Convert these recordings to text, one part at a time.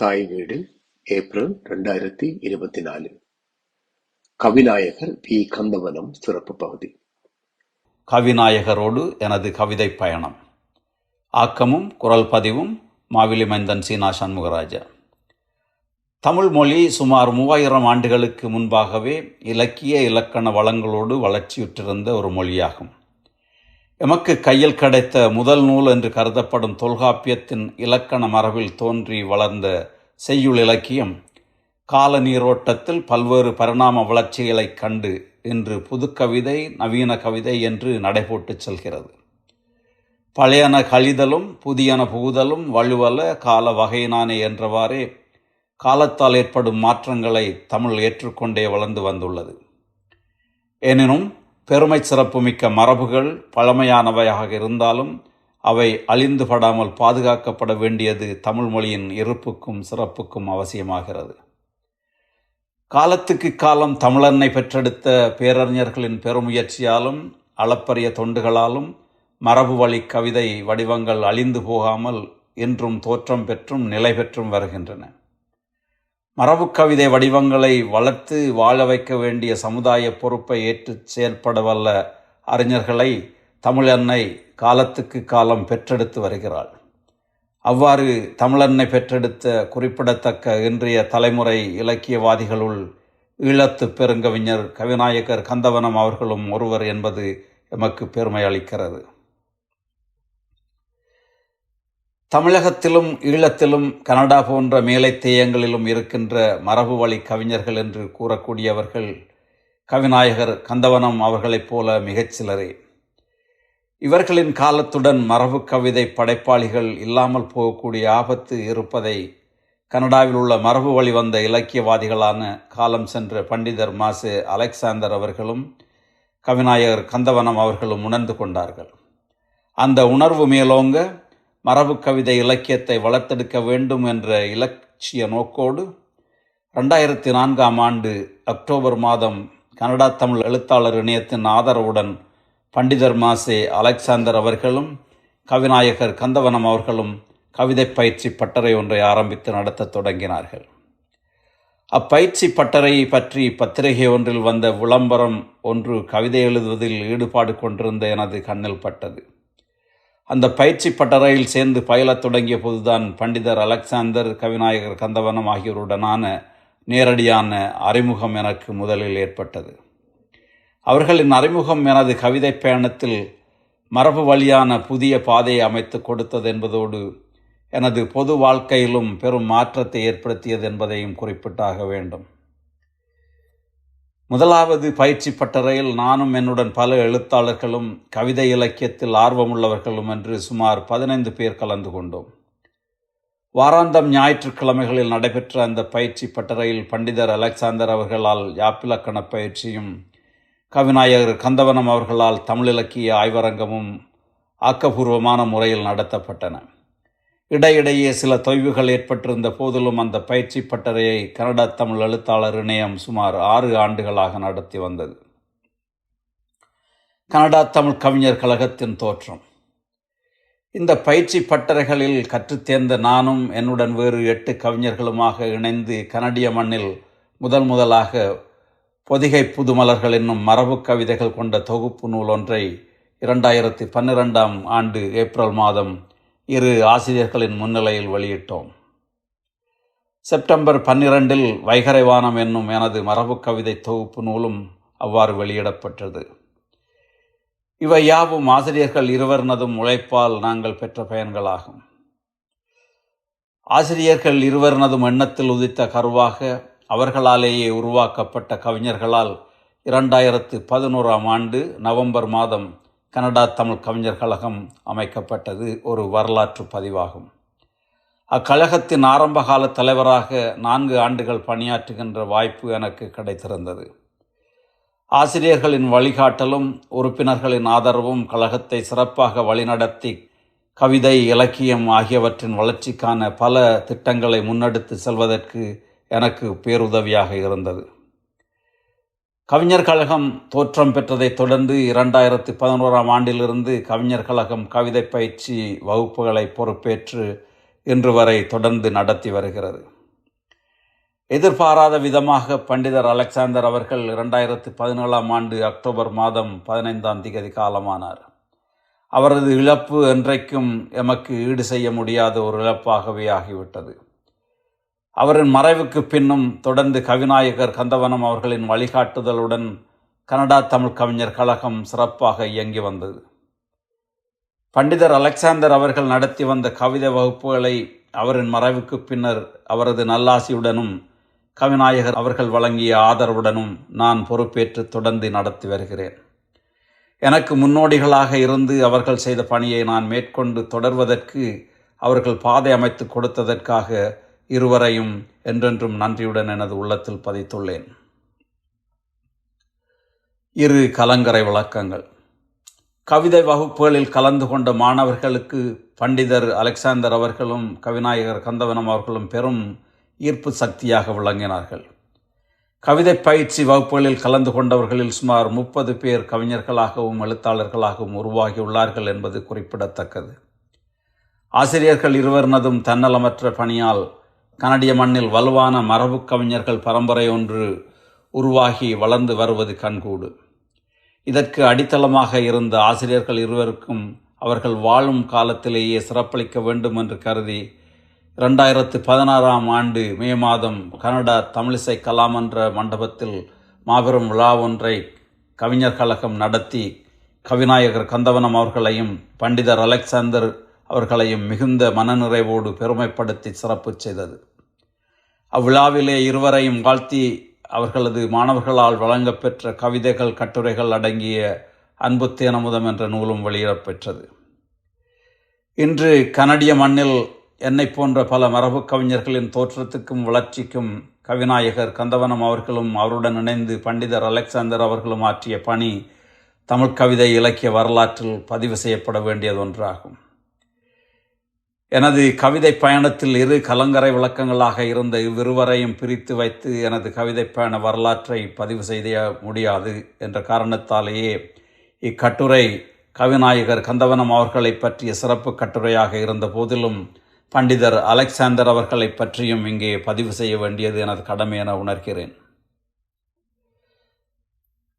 தாய் வீடு ஏப்ரல் ரெண்டாயிரத்தி இருபத்தி நாலு. கவிநாயகர் பி. கந்தவனம் சிறப்பு பகுதி. கவிநாயகரோடு எனது கவிதை பயணம். ஆக்கமும் குரல் பதிவும் மாவிலி மைந்தன் சீனா சண்முகராஜா தமிழ் மொழி சுமார் மூவாயிரம் ஆண்டுகளுக்கு முன்பாகவே இலக்கிய இலக்கண வளங்களோடு வளர்ச்சியுற்றிருந்த ஒரு மொழியாகும். எமக்கு கையில் கிடைத்த முதல் நூல் என்று கருதப்படும் தொல்காப்பியத்தின் இலக்கண மரபில் தோன்றி வளர்ந்த செய்யுள் இலக்கியம் கால நீரோட்டத்தில் பல்வேறு பரிணாம வளர்ச்சிகளைக் கண்டு இன்று புதுக்கவிதை நவீன கவிதை என்று நடைபோட்டு செல்கிறது. பழையன கழிதலும் புதியன புகுதலும் வலுவல கால வகையினானே என்றவாறே காலத்தால் ஏற்படும் மாற்றங்களை தமிழ் ஏற்றுக்கொண்டே வளர்ந்து வந்துள்ளது. எனினும் பெருமை சிறப்புமிக்க மரபுகள் பழமையானவையாக இருந்தாலும் அவை அழிந்து படாமல் பாதுகாக்கப்பட வேண்டியது தமிழ் மொழியின் இருப்புக்கும் சிறப்புக்கும் அவசியமாகிறது. காலத்துக்கு காலம் தமிழன்னை பெற்றெடுத்த பேரறிஞர்களின் பெருமுயற்சியாலும் அளப்பரிய தொண்டுகளாலும் மரபு வழி கவிதை வடிவங்கள் அழிந்து போகாமல் இன்றும் தோற்றம் பெற்றும் நிலை பெற்றும் வருகின்றன. மரபு கவிதை வடிவங்களை வளர்த்து வாழ வைக்க வேண்டிய சமுதாய பொறுப்பை ஏற்று செயற்படவல்ல அறிஞர்களை தமிழன்னை காலத்துக்கு காலம் பெற்றெடுத்து வருகிறாள். அவ்வாறு தமிழன்னை பெற்றெடுத்த குறிப்பிடத்தக்க இன்றைய தலைமுறை இலக்கியவாதிகளுள் ஈழத்து பெருங்கவிஞர் கவிநாயகர் கந்தவனம் அவர்களும் ஒருவர் என்பது எமக்கு பெருமை அளிக்கிறது. தமிழகத்திலும் ஈழத்திலும் கனடா போன்ற மேலை தேயங்களிலும் இருக்கின்ற மரபு வழி கவிஞர்கள் என்று கூறக்கூடியவர்கள் கவிநாயகர் கந்தவனம் அவர்களைப் போல மிகச்சிலரே இவர்களின் காலத்துடன் மரபு கவிதை படைப்பாளிகள் இல்லாமல் போகக்கூடிய ஆபத்து இருப்பதை கனடாவில் உள்ள மரபு வழி வந்த இலக்கியவாதிகளான காலம் சென்ற பண்டிதர் மாசு அலெக்சாந்தர் அவர்களும் கவிநாயகர் கந்தவனம் அவர்களும் உணர்ந்து கொண்டார்கள். அந்த உணர்வு மேலோங்க மரபு கவிதை இலக்கியத்தை வளர்த்தெடுக்க வேண்டும் என்ற இலட்சிய நோக்கோடு ரெண்டாயிரத்தி நான்காம் ஆண்டு அக்டோபர் மாதம் கனடா தமிழ் எழுத்தாளர் இணையத்தின் ஆதரவுடன் பண்டிதர் மாசே அலெக்சாந்தர் அவர்களும் கவிநாயகர் கந்தவனம் அவர்களும் கவிதை பயிற்சி பட்டறை ஒன்றை ஆரம்பித்து நடத்த தொடங்கினார்கள். அப்பயிற்சி பட்டறை பற்றி பத்திரிகை ஒன்றில் வந்த விளம்பரம் ஒன்று கவிதை எழுதுவதில் ஈடுபாடு கொண்டிருந்த எனது கண்ணில் பட்டது. அந்த பயிற்சி பட்டறையில் சேர்ந்து பயிலத் தொடங்கிய போதுதான் பண்டிதர் அலெக்சாந்தர் கவிநாயகர் கந்தவனம் ஆகியோருடனான நேரடியான அறிமுகம் எனக்கு முதலில் ஏற்பட்டது. அவர்களின் அறிமுகம் எனது கவிதை பயணத்தில் மரபு வழியான புதிய பாதையை அமைத்து கொடுத்தது என்பதோடு எனது பொது வாழ்க்கையிலும் பெரும் மாற்றத்தை ஏற்படுத்தியது என்பதையும் குறிப்பிட்டாக வேண்டும். முதலாவது பயிற்சி பட்டறையில் நானும் என்னுடன் பல எழுத்தாளர்களும் கவிதை இலக்கியத்தில் ஆர்வமுள்ளவர்களும் என்று சுமார் பதினைந்து பேர் கலந்து கொண்டோம். வாராந்தம் ஞாயிற்றுக்கிழமைகளில் நடைபெற்ற அந்த பயிற்சி பட்டறையில் பண்டிதர் அலெக்சாந்தர் அவர்களால் யாப்பிலக்கண பயிற்சியும் கவிநாயகர் கந்தவனம் அவர்களால் தமிழிலக்கிய ஆய்வரங்கமும் ஆக்கப்பூர்வமான முறையில் நடத்தப்பட்டன. இடையிடையே சில தொய்வுகள் ஏற்பட்டிருந்த போதிலும் அந்த பயிற்சி பட்டறையை கனடா தமிழ் எழுத்தாளர் இணையம் சுமார் ஆறு ஆண்டுகளாக நடத்தி வந்தது. கனடா தமிழ் கவிஞர் கழகத்தின் தோற்றம். இந்த பயிற்சி பட்டறைகளில் கற்றுத்தேர்ந்த நானும் என்னுடன் வேறு எட்டு கவிஞர்களுமாக இணைந்து கனடிய மண்ணில் முதல் முதலாக பொதிகை புதுமலர்கள் என்னும் மரபு கவிதைகள் கொண்ட தொகுப்பு நூல் ஒன்றை இரண்டாயிரத்தி பன்னிரெண்டாம் ஆண்டு ஏப்ரல் மாதம் இரு ஆசிரியர்களின் முன்னிலையில் வெளியிட்டோம். செப்டம்பர் பன்னிரண்டில் வைகரை வானம் என்னும் எனது மரபு கவிதை தொகுப்பு நூலும் அவ்வாறு வெளியிடப்பட்டது இவை யாவும் ஆசிரியர்கள் இருவரினதும் உழைப்பால் நாங்கள் பெற்ற பயன்களாகும். ஆசிரியர்கள் இருவரினதும் எண்ணத்தில் உதித்த கருவாக அவர்களாலேயே உருவாக்கப்பட்ட கவிஞர்களால் இரண்டாயிரத்து பதினோராம் ஆண்டு நவம்பர் மாதம் கனடா தமிழ் கவிஞர் கழகம் அமைக்கப்பட்டது ஒரு வரலாற்று பதிவாகும். அக்கழகத்தின் ஆரம்பகால தலைவராக நான்கு ஆண்டுகள் பணியாற்றுகின்ற வாய்ப்பு எனக்கு கிடைத்திருந்தது. ஆசிரியர்களின் வழிகாட்டலும் உறுப்பினர்களின் ஆதரவும் கழகத்தை சிறப்பாக வழிநடத்தி கவிதை இலக்கியம் ஆகியவற்றின் வளர்ச்சிக்கான பல திட்டங்களை முன்னெடுத்து செல்வதற்கு எனக்கு பேருதவியாக இருந்தது. கவிஞர் கழகம் தோற்றம் பெற்றதைத் தொடர்ந்து இரண்டாயிரத்தி பதினோராம் ஆண்டிலிருந்து கவிஞர் கழகம் கவிதை பயிற்சி வகுப்புகளை பொறுப்பேற்று இன்று வரை தொடர்ந்து நடத்தி வருகிறது. எதிர்பாராத விதமாக பண்டிதர் அலெக்சாந்தர் அவர்கள் இரண்டாயிரத்தி பதினேழாம் ஆண்டு அக்டோபர் மாதம் பதினைந்தாம் திகதி காலமானார். அவரது இழப்பு என்றைக்கும் எமக்கு ஈடு செய்ய முடியாத ஒரு இழப்பாகவே ஆகிவிட்டது. அவரின் மறைவுக்கு பின்னும் தொடர்ந்து கவிநாயகர் கந்தவனம் அவர்களின் வழிகாட்டுதலுடன் கனடா தமிழ் கவிஞர் கழகம் சிறப்பாக இயங்கி வந்தது. பண்டிதர் அலெக்சாந்தர் அவர்கள் நடத்தி வந்த கவிதை வகுப்புகளை அவரின் மறைவுக்கு பின்னர் அவரது நல்லாசியுடனும் கவிநாயகர் அவர்கள் வழங்கிய ஆதரவுடனும் நான் பொறுப்பேற்று தொடர்ந்து நடத்தி வருகிறேன். எனக்கு முன்னோடிகளாக இருந்து அவர்கள் செய்த பணியை நான் மேற்கொண்டு தொடர்வதற்கு அவர்கள் பாதை அமைத்து கொடுத்ததற்காக இருவரையும் என்றென்றும் நன்றியுடன் எனது உள்ளத்தில் பதித்துள்ளேன். இரு கலங்கரை விளக்கங்கள். கவிதை வகுப்புகளில் கலந்து கொண்ட மாணவர்களுக்கு பண்டிதர் அலெக்சாந்தர் அவர்களும் கவிநாயகர் கந்தவனம் அவர்களும் பெரும் ஈர்ப்பு சக்தியாக விளங்கினார்கள். கவிதை பயிற்சி வகுப்புகளில் கலந்து கொண்டவர்களில் சுமார் முப்பது பேர் கவிஞர்களாகவும் எழுத்தாளர்களாகவும் உருவாகியுள்ளார்கள் என்பது குறிப்பிடத்தக்கது. ஆசிரியர்கள் இருவரினதும் தன்னலமற்ற பணியால் கனடிய மண்ணில் வலுவான மரபு கவிஞர்கள் பரம்பரை ஒன்று உருவாகி வளர்ந்து வருவது கண்கூடு. இதற்கு அடித்தளமாக இருந்த ஆசிரியர்கள் இருவருக்கும் அவர்கள் வாழும் காலத்திலேயே சிறப்பளிக்க வேண்டும் என்று கருதி இரண்டாயிரத்து பதினாறாம் ஆண்டு மே மாதம் கனடா தமிழிசை கலாமன்ற மண்டபத்தில் மாபெரும் விழா ஒன்றை கவிஞர் கழகம் நடத்தி கவிநாயகர் கந்தவனம் அவர்களையும் பண்டிதர் அலெக்சாந்தர் அவர்களையும் மிகுந்த மனநிறைவோடு பெருமைப்படுத்தி சிறப்பு செய்தது. அவ்விழாவிலே இருவரையும் வாழ்த்தி அவர்களது மாணவர்களால் வழங்கப்பெற்ற கவிதைகள் கட்டுரைகள் அடங்கிய அன்பு தேனமுதம் என்ற நூலும் வெளியிடப்பெற்றது. இன்று கனடிய மண்ணில் என்னை போன்ற பல மரபு கவிஞர்களின் தோற்றத்துக்கும் வளர்ச்சிக்கும் கவிநாயகர் கந்தவனம் அவர்களும் அவருடன் இணைந்து பண்டிதர் அலெக்சாந்தர் அவர்களும் ஆற்றிய பணி தமிழ் கவிதை இலக்கிய வரலாற்றில் பதிவு செய்யப்பட வேண்டியது ஒன்றாகும். எனது கவிதை பயணத்தில் இரு கலங்கரை விளக்கங்களாக இருந்த இவ்விருவரையும் பிரித்து வைத்து எனது கவிதை பயண வரலாற்றை பதிவு செய்ய முடியாது என்ற காரணத்தாலேயே இக்கட்டுரை கவிநாயகர் கந்தவனம் அவர்களை பற்றிய சிறப்பு கட்டுரையாக இருந்த போதிலும் பண்டிதர் அலெக்சாந்தர் அவர்களை பற்றியும் இங்கே பதிவு செய்ய வேண்டியது எனது கடமை என உணர்கிறேன்.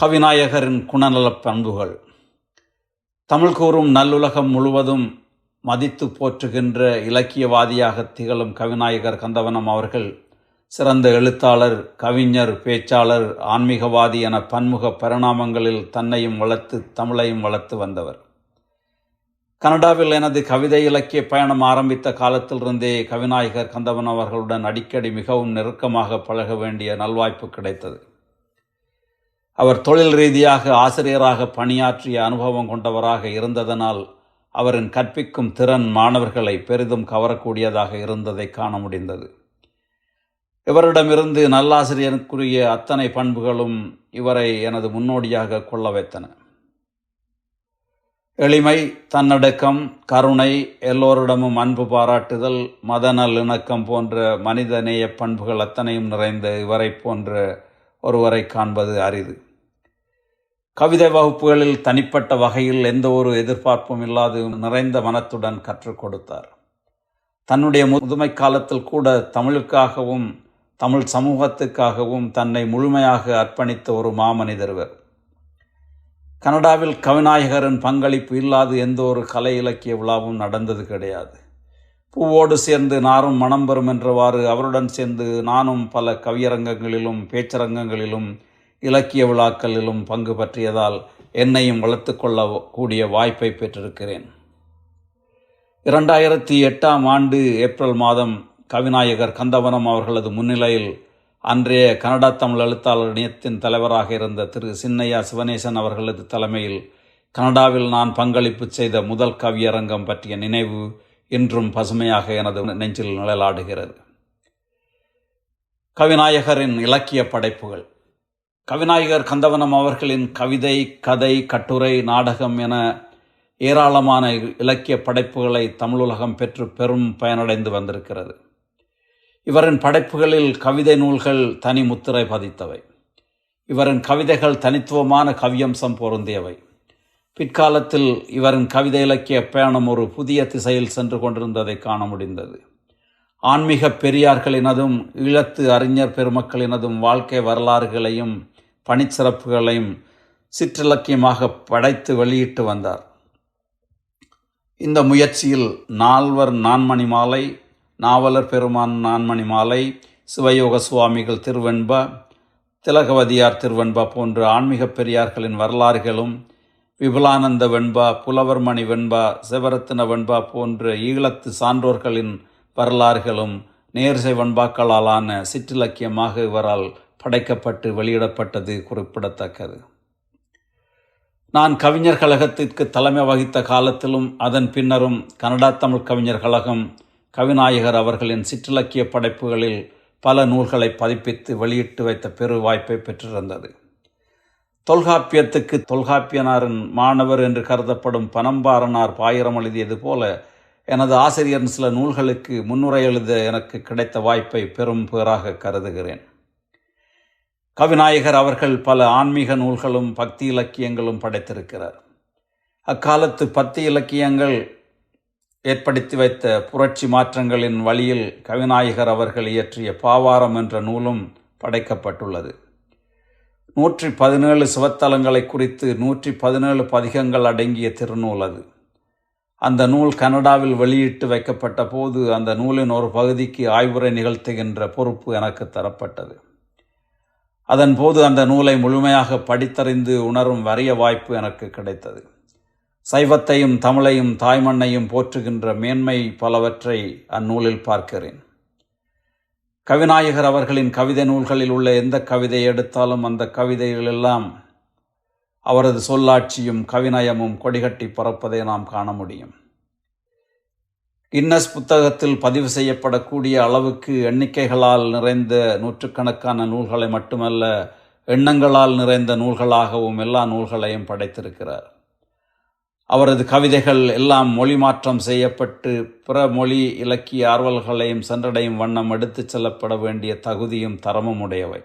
கவிநாயகரின் குணநலப் பண்புகள். தமிழ் கூறும் நல்லுலகம் முழுவதும் மதித்து போற்றுகின்ற இலக்கியவாதியாக திகழும் கவிநாயகர் கந்தவனம் அவர்கள் சிறந்த எழுத்தாளர் கவிஞர் பேச்சாளர் ஆன்மீகவாதி என பன்முக பரிணாமங்களில் தன்னையும் வளர்த்து தமிழையும் வளர்த்து வந்தவர். கனடாவில் எனது கவிதை இலக்கிய பயணம் ஆரம்பித்த காலத்திலிருந்தே கவிநாயகர் கந்தவன் அவர்களுடன் அடிக்கடி மிகவும் நெருக்கமாக பழக வேண்டிய நல்வாய்ப்பு கிடைத்தது. அவர் தொழில் ரீதியாக ஆசிரியராக பணியாற்றிய அனுபவம் கொண்டவராக இருந்ததனால் அவரின் கற்பிக்கும் திறன் மாணவர்களை பெரிதும் கவரக்கூடியதாக இருந்ததை காண முடிந்தது. இவரிடமிருந்து நல்லாசிரியருக்குரிய அத்தனை பண்புகளும் இவரை எனது முன்னோடியாக கொள்ள வைத்தன. எளிமை தன்னடக்கம் கருணை எல்லோரிடமும் அன்பு பாராட்டுதல் மத நல்லிணக்கம் போன்ற மனிதநேய பண்புகள் அத்தனையும் நிறைந்த இவரை போன்ற ஒருவரை காண்பது அரிது. கவிதை வகுப்புகளில் தனிப்பட்ட வகையில் எந்த ஒரு எதிர்பார்ப்பும் இல்லாது நிறைந்த மனத்துடன் கற்றுக் கொடுத்தார். தன்னுடைய முதுமை காலத்தில் கூட தமிழுக்காகவும் தமிழ் சமூகத்துக்காகவும் தன்னை முழுமையாக அர்ப்பணித்த ஒரு மாமனிதர்வர் கனடாவில் கவிநாயகரின் பங்களிப்பு இல்லாது எந்த ஒரு கலை இலக்கிய விழாவும் நடந்தது கிடையாது. பூவோடு சேர்ந்து நாரும் மனம் பெறும் என்றவாறு அவருடன் சேர்ந்து நானும் பல கவியரங்கங்களிலும் பேச்சரங்கங்களிலும் இலக்கிய விழாக்களிலும் பங்கு பற்றியதால் என்னையும் வளர்த்து கொள்ள கூடிய வாய்ப்பை பெற்றிருக்கிறேன். இரண்டாயிரத்தி எட்டாம் ஆண்டு ஏப்ரல் மாதம் கவிநாயகர் கந்தவனம் அவர்களது முன்னிலையில் அன்றைய கனடா தமிழ் எழுத்தாளர் இணையத்தின் தலைவராக இருந்த திரு சின்னையா சிவனேசன் அவர்களது தலைமையில் கனடாவில் நான் பங்களிப்பு செய்த முதல் கவியரங்கம் பற்றிய நினைவு இன்றும் பசுமையாக எனது நெஞ்சில் நிழலாடுகிறது. கவிநாயகரின் இலக்கிய படைப்புகள். கவிநாயகர் கந்தவனம் அவர்களின் கவிதை கதை கட்டுரை நாடகம் என ஏராளமான இலக்கிய படைப்புகளை தமிழுலகம் பெற்று பெரும் பயனடைந்து வந்திருக்கிறது. இவரின் படைப்புகளில் கவிதை நூல்கள் தனி முத்திரை பதித்தவை. இவரின் கவிதைகள் தனித்துவமான கவியம்சம் பொருந்தியவை. பிற்காலத்தில் இவரின் கவிதை இலக்கிய பயணம் ஒரு புதிய திசையில் சென்று கொண்டிருந்ததை காண முடிந்தது. ஆன்மீக பெரியார்களினதும் ஈழத்து அறிஞர் பெருமக்களினதும் வாழ்க்கை வரலாறுகளையும் பணிச்சிறப்புகளையும் சிற்றிலக்கியமாக படைத்து வெளியிட்டு வந்தார். இந்த முயற்சியில் நால்வர் நான்மணி மாலை நாவலர் பெருமான் நான்மணி மாலை சிவயோக சுவாமிகள் திருவெண்ப திலகவதியார் திருவெண்பா போன்ற ஆன்மீக பெரியார்களின் வரலாறுகளும் விபுலானந்த வெண்பா புலவர்மணி வெண்பா சிவரத்தின வெண்பா போன்ற ஈழத்து சான்றோர்களின் வரலாறுகளும் நேர்சை வெண்பாக்களாலான சிற்றிலக்கியமாக இவரால் படைக்கப்பட்டு வெளியிடப்பட்டது குறிப்பிடத்தக்கது. நான் கவிஞர் கழகத்திற்கு தலைமை வகித்த காலத்திலும் அதன் பின்னரும் கனடா தமிழ் கவிஞர் கழகம் கவிநாயகர் அவர்களின் சிற்றிலக்கிய படைப்புகளில் பல நூல்களை பதிப்பித்து வெளியிட்டு வைத்த பெரு வாய்ப்பை பெற்றிருந்தது. தொல்காப்பியத்துக்கு தொல்காப்பியனாரின் மாணவர் என்று கருதப்படும் பனம்பாரனார் பாயிரம் எழுதியது போல எனது ஆசிரியரின் சில நூல்களுக்கு முன்னுரை எழுத எனக்கு கிடைத்த வாய்ப்பை பெரும் பேராக கருதுகிறேன். கவிநாயகர் அவர்கள் பல ஆன்மீக நூல்களும் பக்தி இலக்கியங்களும் படைத்திருக்கிறார். அக்காலத்து பக்தி இலக்கியங்கள் ஏற்படுத்தி வைத்த புரட்சி மாற்றங்களின் வழியில் கவிநாயகர் அவர்கள் இயற்றிய பாவாரம் என்ற நூலும் படைக்கப்பட்டுள்ளது. நூற்றி பதினேழு சிவத்தலங்களை குறித்து நூற்றி பதினேழு பதிகங்கள் அடங்கிய திருநூல் அது. அந்த நூல் கனடாவில் வெளியிட்டு வைக்கப்பட்ட போது அந்த நூலின் ஒரு பகுதிக்கு ஆய்வுரை நிகழ்த்துகின்ற பொறுப்பு எனக்கு தரப்பட்டது. அதன் போது அந்த நூலை முழுமையாக படித்தறிந்து உணரும் வறிய வாய்ப்பு எனக்கு கிடைத்தது. சைவத்தையும் தமிழையும் தாய்மண்ணையும் போற்றுகின்ற மேன்மை பலவற்றை அந்நூலில் பார்க்கிறேன். கவிநாயகர் அவர்களின் கவிதை நூல்களில் உள்ள எந்த கவிதை எடுத்தாலும் அந்த கவிதைகளெல்லாம் அவரது சொல்லாட்சியும் கவிநயமும் கொடிகட்டி பறப்பதை நாம் காண முடியும். கின்னஸ் புத்தகத்தில் பதிவு செய்யப்படக்கூடிய அளவுக்கு எண்ணிக்கைகளால் நிறைந்த நூற்றுக்கணக்கான நூல்களை மட்டுமல்ல எண்ணங்களால் நிறைந்த நூல்களாகவும் எல்லா நூல்களையும் படைத்திருக்கிறார். அவரது கவிதைகள் எல்லாம் மொழி மாற்றம் செய்யப்பட்டு பிற மொழி இலக்கிய ஆர்வல்களையும் சென்றடையும் வண்ணம் எடுத்துச் செல்லப்பட வேண்டிய தகுதியும் தரமும் உடையவை.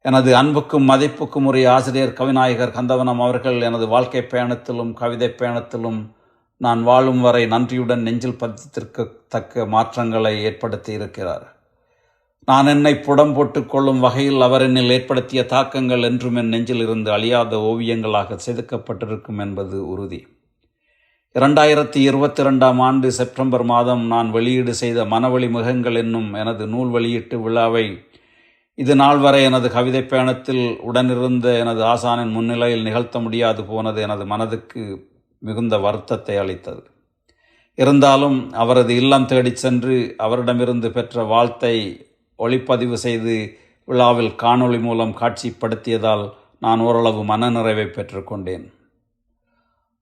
எனது அன்புக்கும் மதிப்புக்கும் உரிய ஆசிரியர் கவிநாயகர் கந்தவனம் அவர்கள் எனது வாழ்க்கை பயணத்திலும் கவிதை பயணத்திலும் நான் வாழும் வரை நன்றியுடன் நெஞ்சில் பதித்திருக்கத்தக்க மாற்றங்களை ஏற்படுத்தி இருக்கிறார் நான் என்னை புடம் போட்டுக் கொள்ளும் வகையில் அவர் என்னில் ஏற்படுத்திய தாக்கங்கள் என்றும் என் நெஞ்சில் இருந்து அழியாத ஓவியங்களாக செதுக்கப்பட்டிருக்கும் என்பது உறுதி. இரண்டாயிரத்தி இருபத்தி ரெண்டாம் ஆண்டு செப்டம்பர் மாதம் நான் வெளியீடு செய்த மனவழி முகங்கள் என்னும் எனது நூல் வெளியீட்டு விழாவை இது நாள் வரை எனது கவிதை பயணத்தில் உடனிருந்த எனது ஆசானின் முன்னிலையில் நிகழ்த்த முடியாது போனது எனது மனதுக்கு மிகுந்த வருத்தத்தை அளித்தது. இருந்தாலும் அவரது இல்லம் தேடிச் சென்று அவரிடமிருந்து பெற்ற வாழ்த்தை ஒளிப்பதிவு செய்து விழாவில் காணொளி மூலம் காட்சிப்படுத்தியதால் நான் ஓரளவு மனநிறைவை பெற்றுக்கொண்டேன்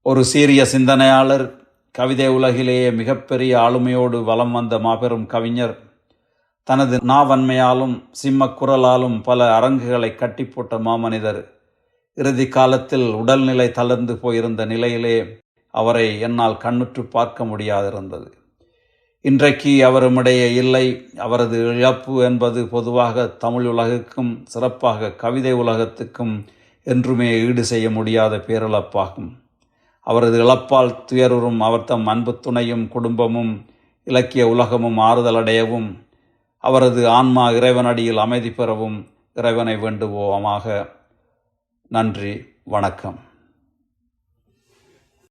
ஒரு சீரிய சிந்தனையாளர் கவிதை உலகிலேயே மிகப்பெரிய ஆளுமையோடு வலம் வந்த மாபெரும் கவிஞர் தனது நாவன்மையாலும் சிம்ம குரலாலும் பல அரங்குகளை கட்டி போட்ட மாமனிதர் இறுதி காலத்தில் உடல்நிலை தளர்ந்து போயிருந்த நிலையிலே அவரை என்னால் கண்ணுற்று பார்க்க முடியாதிருந்தது. இன்றைக்கு அவருமிடையே இல்லை. அவரது இழப்பு என்பது பொதுவாக தமிழ் உலகுக்கும் சிறப்பாக கவிதை உலகத்துக்கும் என்றுமே ஈடு செய்ய முடியாத பேரிழப்பாகும். அவரது இழப்பால் துயருறும் அவர் தம் அன்பு துணையும் குடும்பமும் இலக்கிய உலகமும் ஆறுதலடையவும் அவரது ஆன்மா இறைவனடியில் அமைதி பெறவும் இறைவனை வேண்டுவோமாக நன்றி வணக்கம்.